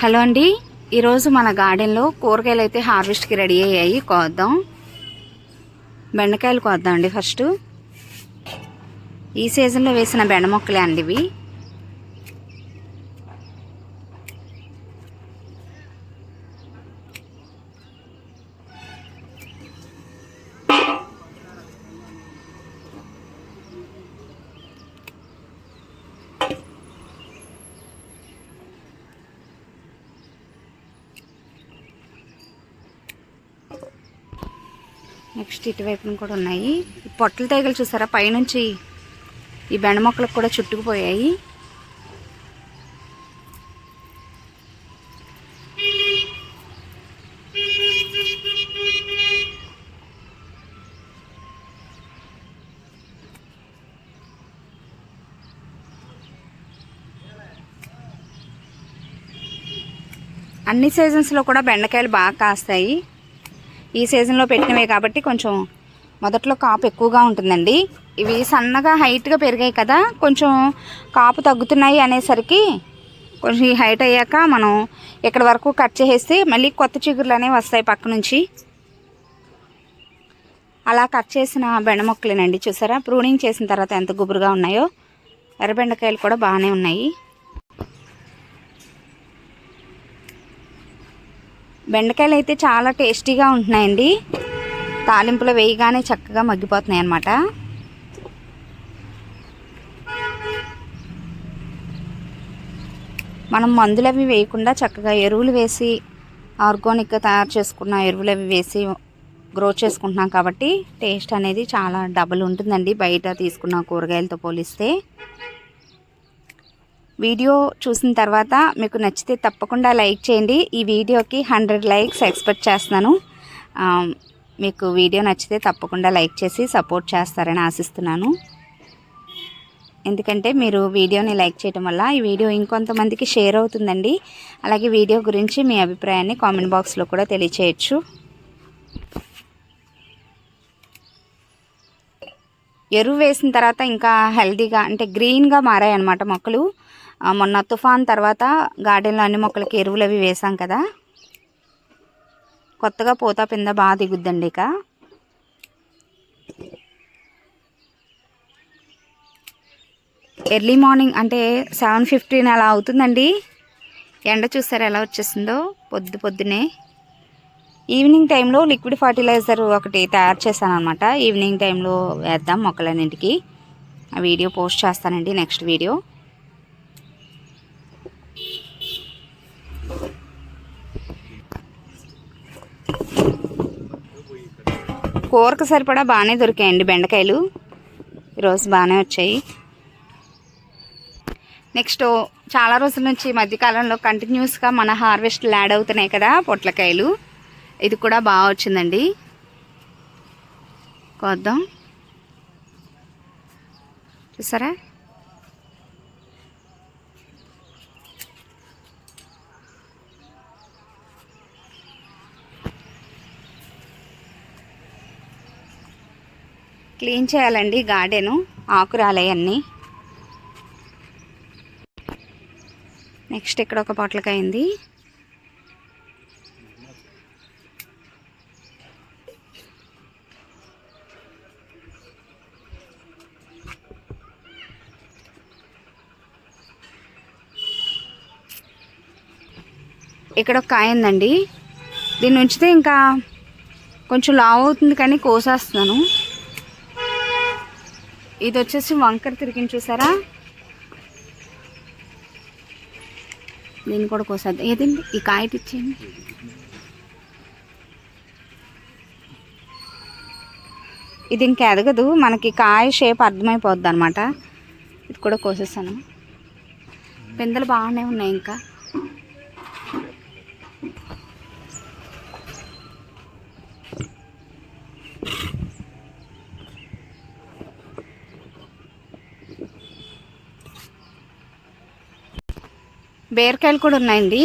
Hello అండి. ఈరోజు మన గార్డెన్లో కూరగాయలు అయితే హార్వెస్ట్కి రెడీ అయ్యాయి. కోద్దాం. బెండకాయలు కోద్దాం అండి ఫస్ట్. ఈ సీజన్లో వేసిన బెండ మొక్కలే అండి ఇవి. నెక్స్ట్ ఇటువైపున కూడా ఉన్నాయి. ఈ పొట్టల తీగలు చూసారా? పైనుంచి ఈ బెండ మొక్కలకు కూడా చుట్టుకుపోయాయి. అన్ని సీజన్స్లో కూడా బెండకాయలు బాగా కాస్తాయి. ఈ సీజన్లో పెట్టినవే కాబట్టి కొంచెం మొదట్లో కాపు ఎక్కువగా ఉంటుందండి. ఇవి సన్నగా హైట్గా పెరిగాయి కదా కొంచెం కాపు తగ్గుతున్నాయి అనేసరికి కొంచెం ఈ హైట్ అయ్యాక మనం ఇక్కడ వరకు కట్ చేసేస్తే మళ్ళీ కొత్త చిగురులు అనేవి వస్తాయి పక్క నుంచి. అలా కట్ చేసిన బెండ మొక్కలేనండి చూసారా? ప్రూనింగ్ చేసిన తర్వాత ఎంత గుబురుగా ఉన్నాయో. ఎర్రబెండకాయలు కూడా బాగానే ఉన్నాయి. బెండకాయలు అయితే చాలా టేస్టీగా ఉంటున్నాయండి. తాలింపులో వేయగానే చక్కగా మగ్గిపోతున్నాయి అన్నమాట. మనం మందులు అవి వేయకుండా చక్కగా ఎరువులు వేసి ఆర్గానిక్గా తయారు చేసుకున్న ఎరువులు అవి వేసి గ్రో చేసుకుంటున్నాం కాబట్టి టేస్ట్ అనేది చాలా డబుల్ ఉంటుందండి. బయట తీసుకున్న కూరగాయలతో పోలిస్తే. వీడియో చూసిన తర్వాత మీకు నచ్చితే తప్పకుండా లైక్ చేయండి. ఈ వీడియోకి హండ్రెడ్ లైక్స్ ఎక్స్పెక్ట్ చేస్తున్నాను. మీకు వీడియో నచ్చితే తప్పకుండా లైక్ చేసి సపోర్ట్ చేస్తారని ఆశిస్తున్నాను. ఎందుకంటే మీరు వీడియోని లైక్ చేయడం వల్ల ఈ వీడియో ఇంకొంతమందికి షేర్ అవుతుందండి. అలాగే వీడియో గురించి మీ అభిప్రాయాన్ని కామెంట్ బాక్స్లో కూడా తెలియచేయచ్చు. ఎరువు వేసిన తర్వాత ఇంకా హెల్దీగా అంటే గ్రీన్గా మారాయి అన్నమాట మొక్కలు. మొన్న తుఫాన్ తర్వాత గార్డెన్లో అన్ని మొక్కలకి ఎరువులు అవి వేసాం కదా. కొత్తగా పూత పింద బాగా దిగుద్దండి ఇక. ఎర్లీ మార్నింగ్ అంటే సెవెన్ ఫిఫ్టీన్ అలా అవుతుందండి. ఎండ చూసారు ఎలా వచ్చేసిందో? పొద్దు పొద్దునే. ఈవినింగ్ టైంలో లిక్విడ్ ఫర్టిలైజర్ ఒకటి తయారు చేశాను అనమాట ఈవినింగ్ టైంలో వేద్దాం మొక్కలన్నింటికి. ఆ వీడియో పోస్ట్ చేస్తానండి నెక్స్ట్ వీడియో. కూరకు సరిపడా బాగానే దొరికాయండి బెండకాయలు. ఈరోజు బాగానే వచ్చాయి. నెక్స్ట్ చాలా రోజుల నుంచి ఈ మధ్యకాలంలో కంటిన్యూస్గా మన హార్వెస్ట్లు యాడ్ అవుతున్నాయి కదా పొట్లకాయలు. ఇది కూడా బాగా వచ్చిందండి. కోద్దాం. చూసారా? క్లీన్ చేయాలండి గార్డెను ఆకురాలయన్నీ నెక్స్ట్ ఇక్కడ ఒక పొట్లకాయ ఉంది ఇక్కడ ఒక కాయ ఉందండి దీన్ని ఉంచితే ఇంకా కొంచెం లావు అవుతుంది కానీ కోసేస్తున్నాను. ఇది వచ్చేసి వంకర తిరిగిన చూసారా? దీన్ని కూడా కోసేద్దాం. ఏదండి? ఈ కాయ ఇచ్చేయండి ఇది ఇంకా ఎదగదు. మనకి కాయ షేప్ అర్థమైపోద్ది అనమాట ఇది కూడా కోసేసాను పిందెలు బాగానే ఉన్నాయి ఇంకా. బీరకాయలు కూడా ఉన్నాయండి.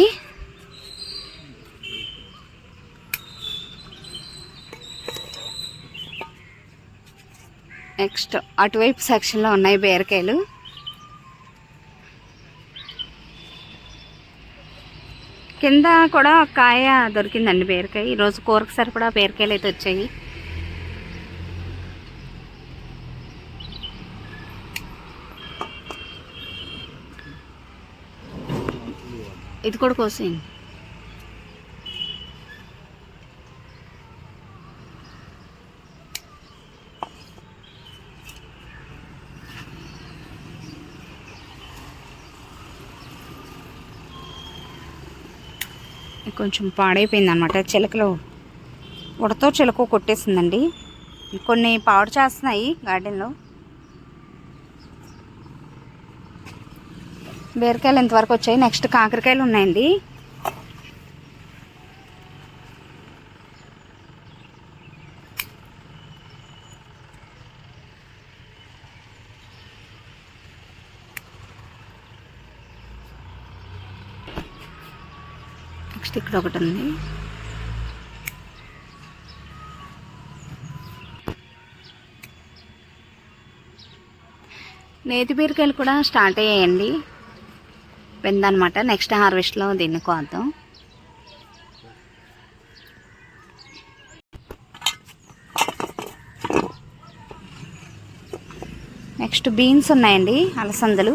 నెక్స్ట్ అటువైపు సెక్షన్లో ఉన్నాయి బీరకాయలు. కింద కూడా కాయ దొరికిందండి బీరకాయ. ఈరోజు కూరకు సరిపడా బీరకాయలు అయితే వచ్చాయి. ఇది కూడా కోసేయండి. కొంచెం పాడైపోయింది అనమాట చిలకలు ఉడతో చిలక కొట్టేసిందండి. కొన్ని పాడు చేస్తున్నాయి గార్డెన్లో. బీరకాయలు ఇంతవరకు వచ్చాయి. నెక్స్ట్ కాకరకాయలు ఉన్నాయండి. నెక్స్ట్ ఇక్కడ ఒకటి ఉంది. నేతి బీరకాయలు కూడా స్టార్ట్ అయ్యాయండి. వెందనమాట నెక్స్ట్ హార్వెస్ట్లో దీన్ని కోద్దాం. నెక్స్ట్ బీన్స్ ఉన్నాయండి అలసందలు.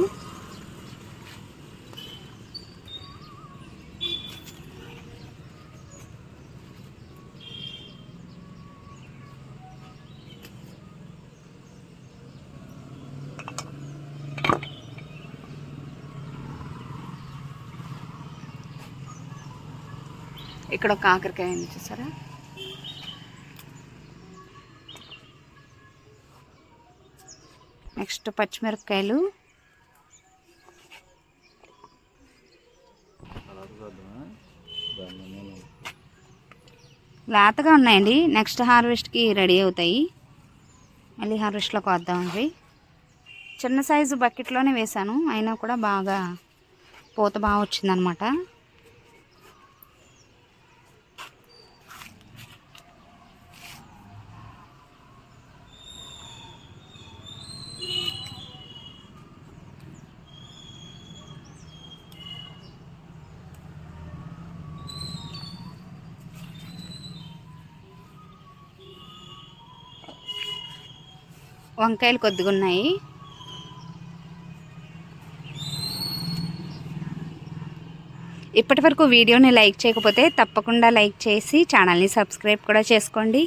ఇక్కడ ఒక కాకరకాయ ఉంది చూసారా? నెక్స్ట్ పచ్చిమిరపకాయలు. లేతగా ఉన్నాయండి. నెక్స్ట్ హార్వెస్ట్కి రెడీ అవుతాయి. మళ్ళీ హార్వెస్ట్లోకి వద్దాం అవి చిన్న సైజు బకెట్లోనే వేశాను. అయినా కూడా బాగా పూత బాగా వచ్చిందనమాట. వంకాయలు కొద్దిగా ఉన్నాయి. ఇప్పటి వరకు వీడియోని లైక్ చేయకపోతే తప్పకుండా లైక్ చేసి ఛానల్ని సబ్స్క్రైబ్ కూడా చేసుకోండి.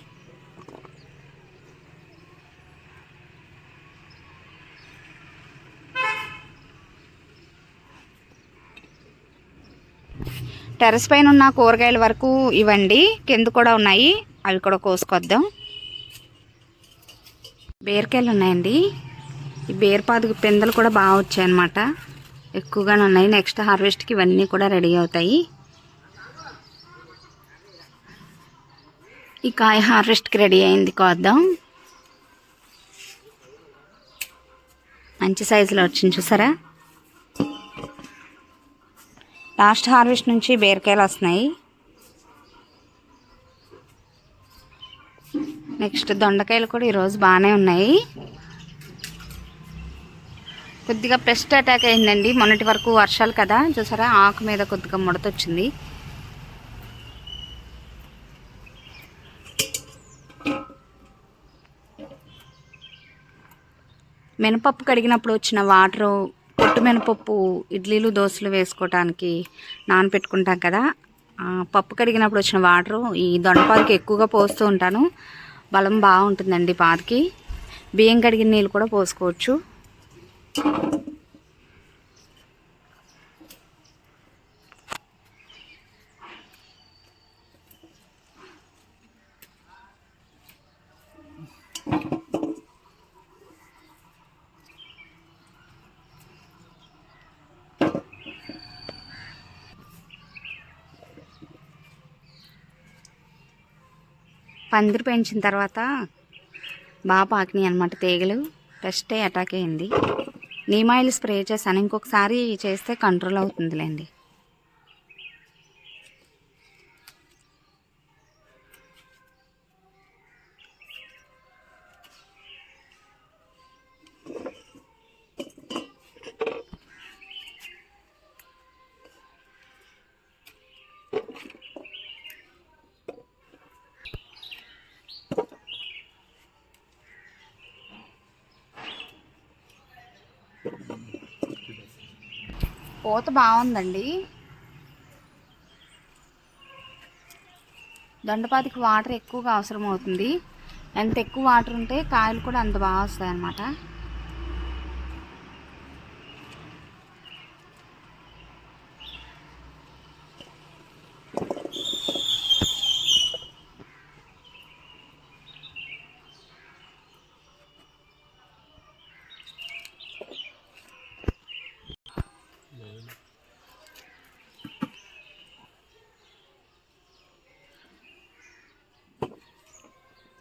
టెర్రస్ పైన ఉన్న కూరగాయల వరకు ఇవ్వండి. కింద కూడా ఉన్నాయి. అవి కూడా కోసుకొద్దాం. బీరకాయలు ఉన్నాయండి ఈ బీరపాదుకు పిందలు కూడా బాగా వచ్చాయన్నమాట. ఎక్కువగానే ఉన్నాయి. నెక్స్ట్ హార్వెస్ట్కి ఇవన్నీ కూడా రెడీ అవుతాయి. ఈ కాయ హార్వెస్ట్కి రెడీ అయింది కోద్దాం. మంచి సైజులో వచ్చింది చూసారా? లాస్ట్ హార్వెస్ట్ నుంచి బీరకాయలు వస్తున్నాయి. నెక్స్ట్ దొండకాయలు కూడా ఈరోజు బాగానే ఉన్నాయి. కొద్దిగా పెస్ట్ అటాక్ అయిందండి. మొన్నటి వరకు వర్షాలు కదా. చూసారా? ఆకు మీద కొద్దిగా ముడత వచ్చింది మినపప్పు కడిగినప్పుడు వచ్చిన వాటరు పొట్టు మినపప్పు ఇడ్లీలు దోశలు వేసుకోవటానికి నానపెట్టుకుంటాం కదా. పప్పు కడిగినప్పుడు వచ్చిన వాటరు ఈ దొండపాలకి ఎక్కువగా పోస్తూ ఉంటాను. బలం బాగుంటుందండి పాదికి బియ్యం కడిగిన నీళ్ళు కూడా పోసుకోవచ్చు. పందిరి పెంచిన తర్వాత బాగా పాకినాయి అనమాట తీగలు. పెస్టే అటాక్ అయింది. నీమ్ ఆయిల్ స్ప్రే చేశాను. ఇంకొకసారి చేస్తే కంట్రోల్ అవుతుందిలేండి. పూత బాగుందండి. దొండపాతికి వాటర్ ఎక్కువగా అవసరం అవుతుంది ఎంత ఎక్కువ వాటర్ ఉంటే కాయలు కూడా అంత బాగా వస్తాయి అన్నమాట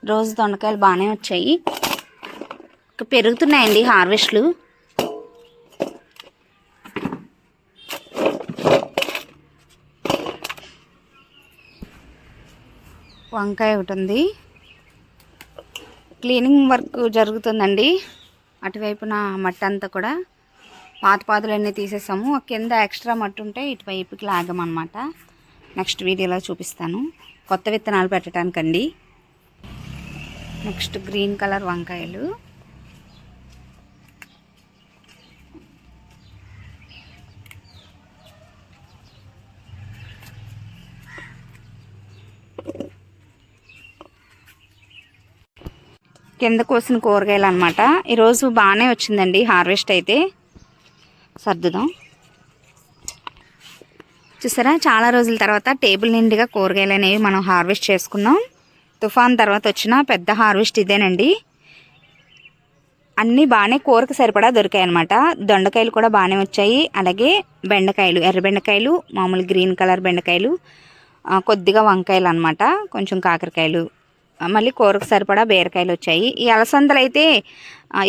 రోజు దొండకాయలు బాగానే వచ్చాయి. ఇంకా పెరుగుతున్నాయండి హార్వెస్ట్లు. వంకాయ ఒకటి ఉంది. క్లీనింగ్ వర్క్ జరుగుతుందండి. అటువైపున మట్టి అంతా కూడా. పాత పాదులన్నీ తీసేసాము. కింద ఎక్స్ట్రా మట్టి ఉంటే ఇటువైపుకి లాగమన్నమాట. నెక్స్ట్ వీడియోలో చూపిస్తాను. కొత్త విత్తనాలు పెట్టడానికండి. నెక్స్ట్ గ్రీన్ కలర్ వంకాయలు. కింద కోసిన కూరగాయలు అనమాట ఈరోజు బాగానే వచ్చిందండి హార్వెస్ట్ అయితే. సర్దుదాం. చూసారా? చాలా రోజుల తర్వాత టేబుల్ నిండుగా కూరగాయలు అనేవి మనం హార్వెస్ట్ చేసుకున్నాం. తుఫాన్ తర్వాత వచ్చిన పెద్ద హార్వెస్ట్ ఇదేనండి. అన్నీ బాగానే కూరకు సరిపడా దొరికాయి అనమాట దొండకాయలు కూడా బాగానే వచ్చాయి. అలాగే బెండకాయలు ఎర్ర బెండకాయలు మామూలు గ్రీన్ కలర్ బెండకాయలు కొద్దిగా వంకాయలు అనమాట కొంచెం కాకరకాయలు. మళ్ళీ కూరకు సరిపడా బీరకాయలు వచ్చాయి. ఈ అలసందలు అయితే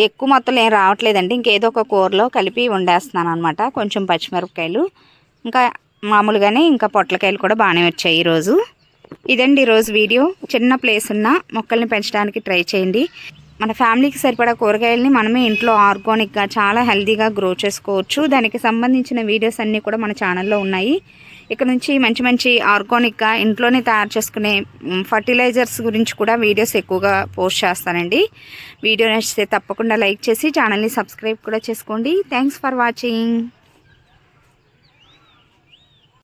ఎక్కువ మొత్తంలో ఏం రావట్లేదండి. ఇంకేదో ఒక కూరలో కలిపి వండేస్తున్నాను అనమాట కొంచెం పచ్చిమిరపకాయలు. ఇంకా మామూలుగానే ఇంకా పొట్లకాయలు కూడా బాగానే వచ్చాయి ఈరోజు. ఇదండి ఈరోజు వీడియో. చిన్న ప్లేస్ ఉన్న మొక్కల్ని పెంచడానికి ట్రై చేయండి. మన ఫ్యామిలీకి సరిపడా కూరగాయలని మనమే ఇంట్లో ఆర్గానిక్గా చాలా హెల్తీగా గ్రో చేసుకోవచ్చు. దానికి సంబంధించిన వీడియోస్ అన్నీ కూడా మన ఛానల్లో ఉన్నాయి. ఇక్కడ నుంచి మంచి మంచి ఆర్గానిక్గా ఇంట్లోనే తయారు చేసుకునే ఫర్టిలైజర్స్ గురించి కూడా వీడియోస్ ఎక్కువగా పోస్ట్ చేస్తానండి. వీడియో నచ్చితే తప్పకుండా లైక్ చేసి ఛానల్ని సబ్స్క్రైబ్ కూడా చేసుకోండి. Thanks for watching